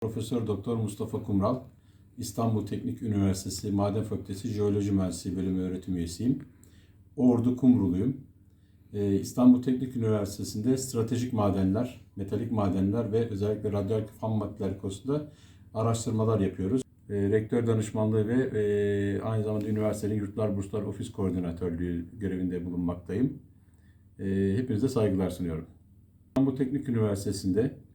Profesör Doktor Mustafa Kumral, İstanbul Teknik Üniversitesi Maden Fakültesi Jeoloji Mühendisliği Bölümü öğretim üyesiyim. Ordu Kumruluyum. Ee, İstanbul Teknik Üniversitesi'nde stratejik madenler, metalik madenler ve özellikle radyoaktif ham maddeler konusunda araştırmalar yapıyoruz. Ee, Rektör danışmanlığı ve e, aynı zamanda üniversitenin yurtlar, burslar, ofis koordinatörlüğü görevinde bulunmaktayım. Ee, Hepinize saygılar sunuyorum. İstanbul Teknik Üniversitesi'nde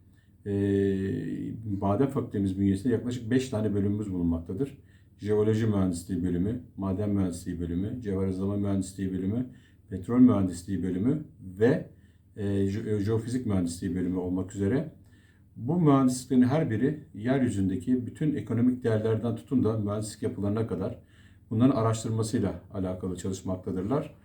maden fakültemiz bünyesinde yaklaşık 5 tane bölümümüz bulunmaktadır. Jeoloji Mühendisliği bölümü, Maden Mühendisliği bölümü, Cevherizlama Mühendisliği bölümü, Petrol Mühendisliği bölümü ve e, je- Jeofizik Mühendisliği bölümü olmak üzere bu mühendisliklerin her biri yeryüzündeki bütün ekonomik değerlerden tutun da mühendislik yapılarına kadar bunların araştırmasıyla alakalı çalışmaktadırlar.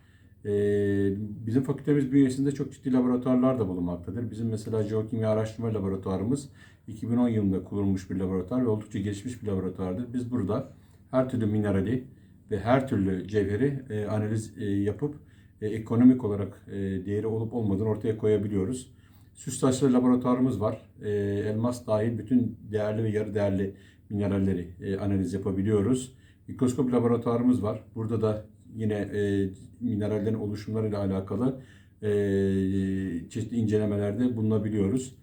Bizim fakültemiz bünyesinde çok ciddi laboratuvarlar da bulunmaktadır. Bizim mesela jeokimya araştırma laboratuvarımız 2010 yılında kurulmuş bir laboratuvar ve oldukça gelişmiş bir laboratuvardır. Biz burada her türlü minerali ve her türlü cevheri analiz yapıp ekonomik olarak değeri olup olmadığını ortaya koyabiliyoruz. Süs taşları laboratuvarımız var. Elmas dahil bütün değerli ve yarı değerli mineralleri analiz yapabiliyoruz. Mikroskop laboratuvarımız var. Burada da yine e, minerallerin oluşumlarıyla alakalı e, çeşitli incelemelerde bulunabiliyoruz.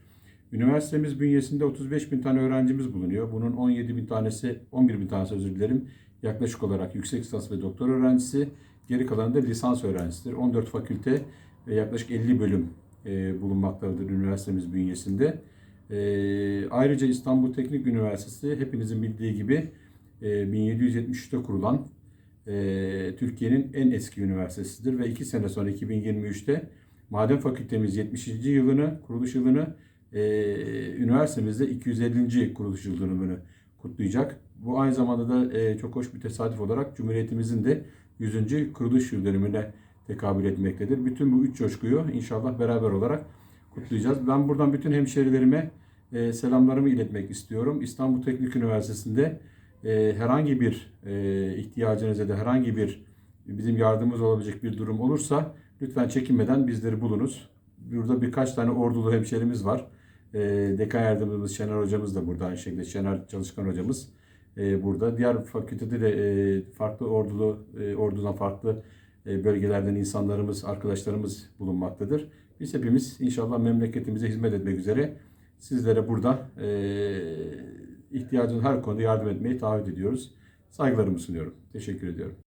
Üniversitemiz bünyesinde 35 bin tane öğrencimiz bulunuyor. Bunun 17 bin tanesi, 11 bin tanesi özür dilerim, yaklaşık olarak yüksek lisans ve doktor öğrencisi. Geri kalanı da lisans öğrencisidir. 14 fakülte ve yaklaşık 50 bölüm e, bulunmaktadır üniversitemiz bünyesinde. E, ayrıca İstanbul Teknik Üniversitesi hepinizin bildiği gibi e, 1773'te kurulan e, Türkiye'nin en eski üniversitesidir ve 2 sene sonra 2023'te Maden Fakültemiz 70. yılını, kuruluş yılını, e, üniversitemizde 250. kuruluş yıl dönümünü kutlayacak. Bu aynı zamanda da e, çok hoş bir tesadüf olarak Cumhuriyetimizin de 100. kuruluş yıl dönümüne tekabül etmektedir. Bütün bu üç coşkuyu inşallah beraber olarak kutlayacağız. Ben buradan bütün hemşerilerime e, selamlarımı iletmek istiyorum. İstanbul Teknik Üniversitesi'nde e, herhangi bir e, ihtiyacınız ya da herhangi bir bizim yardımımız olabilecek bir durum olursa lütfen çekinmeden bizleri bulunuz. Burada birkaç tane ordulu hemşerimiz var. E, dekan yardımcımız Şener hocamız da burada aynı şekilde Şener Çalışkan hocamız e, burada. Diğer fakültede de e, farklı ordulu e, ordudan farklı e, bölgelerden insanlarımız, arkadaşlarımız bulunmaktadır. Biz hepimiz inşallah memleketimize hizmet etmek üzere sizlere burada e, ihtiyacınız her konuda yardım etmeyi taahhüt ediyoruz. Saygılarımı sunuyorum. Teşekkür ediyorum.